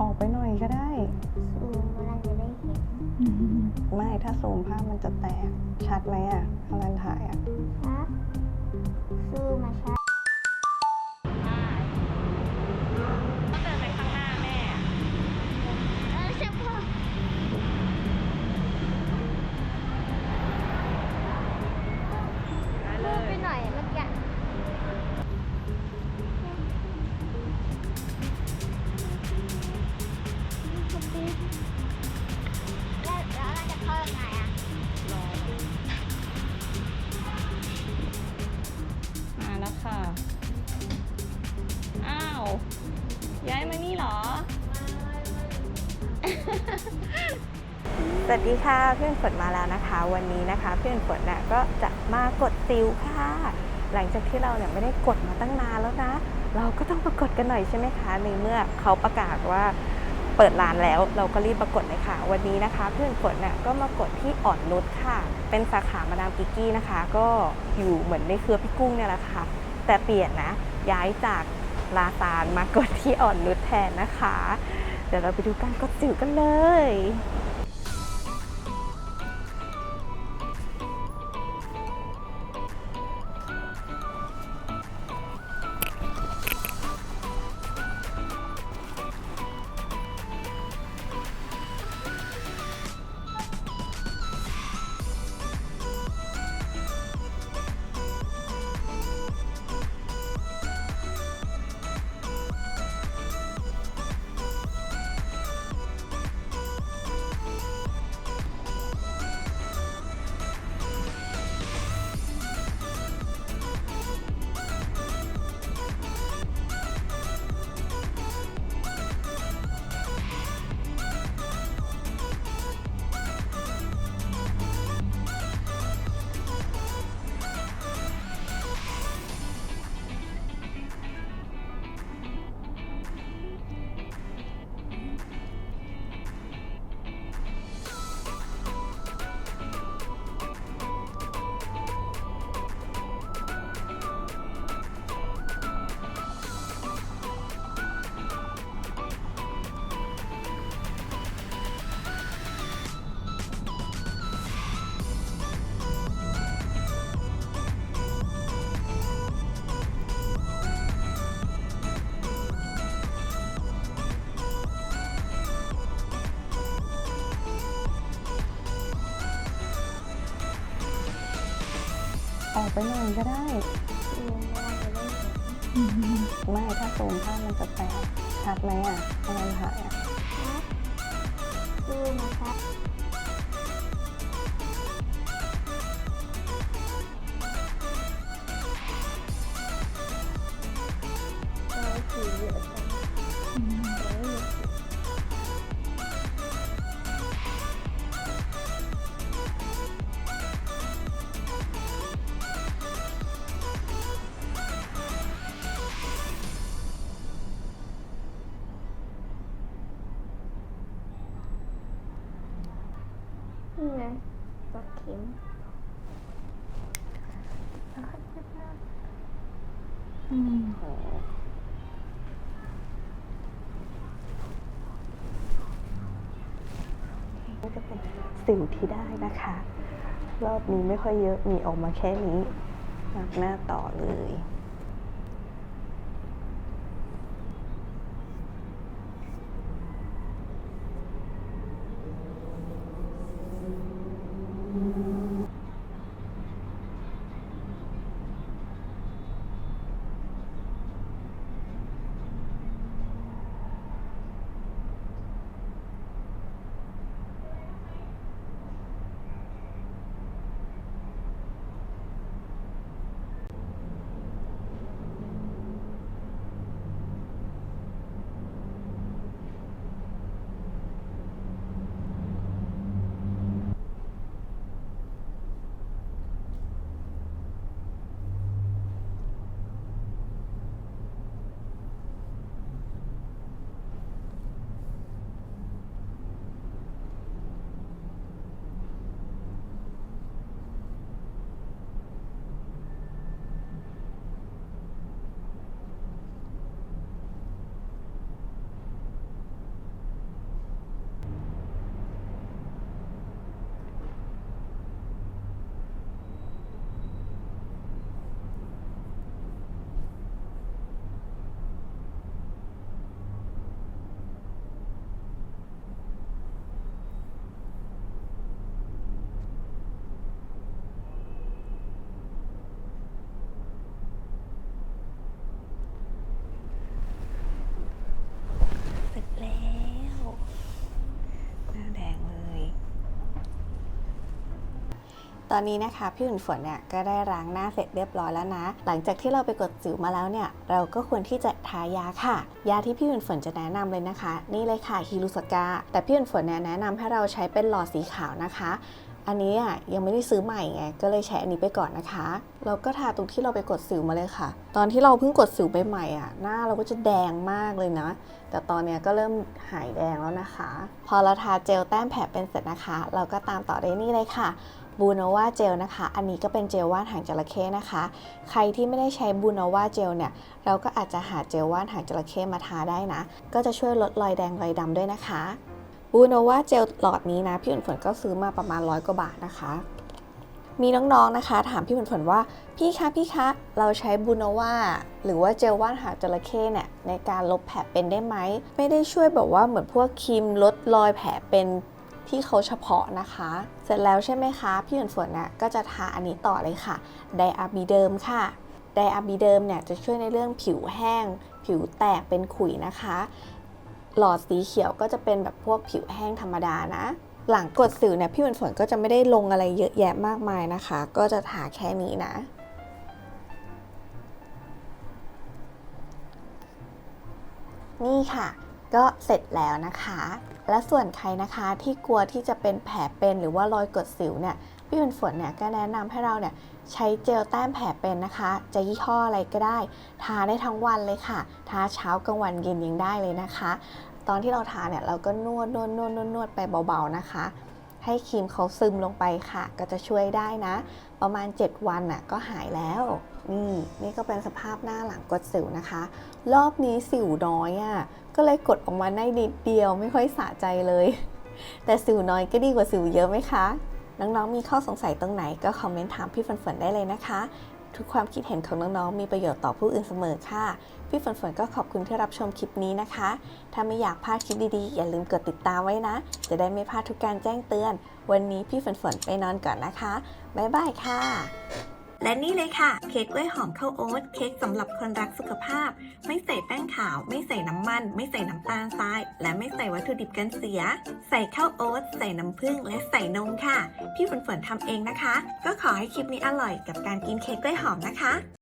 ออกไปหน่อยก็ได้ ซูมกำลังจะได้เห็นไม่ถ้าซูมภาพมันจะแตก ชัดไหมอะอลันถ่ายอะฮะซูมมาชั สวัสดีค่ะเพื่อนฝนมาแล้วนะคะ วันนี้นะคะ เพื่อนฝนน่ะก็จะมากดซิลค่ะ หลังจากที่เราเนี่ยไม่ได้กดมาตั้งนานแล้วนะ เราก็ต้องมากดกันหน่อยใช่ไหมคะในเมื่อเขาประกาศว่าเปิดร้านแล้วเราก็รีบมากดเลยค่ะ วันนี้นะคะ เพื่อนฝนน่ะก็มากดที่อ่อนนุชค่ะ เป็นสาขามาดามกิกกี้นะคะ ก็อยู่เหมือนในเครือพี่กุ้งเนี่ยแหละค่ะ แต่เปลี่ยนนะย้ายจากลาซานมากดที่อ่อนนุชแทนนะคะ เดี๋ยวเราไปดูการกดจิ๋วกันเลย ออกไปหน่อยก็ได้ซูมกำลังจะได้เห็นไม่ถ้าซูมภาพมันจะแตกชัดไหมอะอลันถ่ายอะฮะซูมม นี่ไงปักเข็มนี่จะเป็นสิวที่ได้นะคะ รอบนี้ไม่ค่อยเยอะมีออกมาแค่นี้มาหน้าต่อเลย ตอนนี้นะคะพี่ฝนฝนเนี่ยก็ได้ล้างหน้าเสร็จเรียบร้อยแล้วนะ หลังจากที่เราไปกดสิวมาแล้วเนี่ย เราก็ควรที่จะทายาค่ะ ยาที่พี่ฝนฝนจะแนะนำเลยนะคะ นี่เลยค่ะฮิรุสกาแต่พี่ฝนฝนเนี่ยแนะนำให้เราใช้เป็นหลอดสีขาวนะคะอันนี้อะยังไม่ได้ซื้อใหม่ไงก็เลยใช้อันนี้ไปก่อนนะคะ เราก็ทาตรงที่เราไปกดสิวมาเลยค่ะ ตอนที่เราเพิ่งกดสิวไปใหม่อะหน้าเราก็จะแดงมากเลยนะ แต่ตอนเนี้ยก็เริ่มหายแดงแล้วนะคะ พอเราทาเจลแต้มแผลเป็นเสร็จนะคะ เราก็ตามต่อได้นี่เลยค่ะ บูโนวาเจลนะคะ อันนี้ก็เป็นเจลว่านหางจระเข้นะคะ ใครที่ไม่ได้ใช้บูโนวาเจลเนี่ย เราก็อาจจะหาเจลว่านหางจระเข้มาทาได้นะ ก็จะช่วยลดรอยแดงรอยดำด้วยนะคะบูโนวาเจลหลอดนี้นะ พี่ฝนฝนก็ซื้อมาประมาณร้อยกว่าบาทนะคะ มีน้องๆนะคะ ถามพี่ฝนฝนว่าพี่คะพี่คะเราใช้บูโนวาหรือว่าเจลว่านหางจระเข้เนี่ยในการลบแผลเป็นได้ไหมไม่ได้ช่วยแบบว่าเหมือนพวกครีมลดรอยแผลเป็น ที่เขาเฉพาะนะคะ เสร็จแล้วใช่ไหมคะ พี่ฝนฝนน่ะก็จะทาอันนี้ต่อเลยค่ะไดอาบีเดิมค่ะไดอาบีเดิมเนี่ยจะช่วยในเรื่องผิวแห้ง ผิวแตกเป็นขุยนะคะ หลอดสีเขียวก็จะเป็นแบบพวกผิวแห้งธรรมดานะ หลังกดสิวเนี่ยพี่ฝนฝนก็จะไม่ได้ลงอะไรเยอะแยะมากมายนะคะ ก็จะทาแค่นี้นะนี่ค่ะ ก็เสร็จแล้วนะคะ และส่วนใครนะคะที่กลัวที่จะเป็นแผลเป็นหรือว่ารอยกดสิวเนี่ยพี่ฝนฝนเนี่ยก็แนะนำให้เราเนี่ยใช้เจลแต้มแผลเป็นนะคะ จะยี่ห้ออะไรก็ได้ ทาได้ทั้งวันเลยค่ะ ทาเช้ากลางวันเย็นยังได้เลยนะคะ ตอนที่เราทาเนี่ยเราก็นวดนวดนวดนวดนวดไปเบาๆนะคะ ให้ครีมเขาซึมลงไปค่ะ ก็จะช่วยได้นะ ประมาณ 7 วันน่ะก็หายแล้ว นี่นี่ก็เป็นสภาพหน้าหลังกดสิวนะคะ รอบนี้สิวน้อยอะ่ะก็เลยกดออกมาได้นิดเดียวไม่ค่อยสะใจเลย แต่สิวน้อยก็ดีกว่าสิวเยอะไหมคะ น้องๆมีข้อสงสัยตรงไหนก็คอมเมนต์ถามพี่ฝนฝนได้เลยนะคะ ทุกความคิดเห็นของน้องๆมีประโยชน์ต่อผู้อื่นเสมอค่ะ พี่ฝนฝนก็ขอบคุณที่รับชมคลิปนี้นะคะ ถ้าไม่อยากพลาดคลิปดีๆอย่าลืมกดติดตามไว้นะ จะได้ไม่พลาดทุกการแจ้งเตือน วันนี้พี่ฝนฝนไปนอนก่อนนะคะบ๊ายบายค่ะ และนี่เลยค่ะ เค้กกล้วยหอมข้าวโอ๊ตเค้กสำหรับคนรักสุขภาพ ไม่ใส่แป้งขาว ไม่ใส่น้ำมัน ไม่ใส่น้ำตาลทราย และไม่ใส่วัตถุดิบกันเสีย ใส่ข้าวโอ๊ตใส่น้ำผึ้งและใส่นมค่ะ พี่ฝนฝนทำเองนะคะ ก็ขอให้คลิปนี้อร่อยกับการกินเค้กกล้วยหอมนะคะ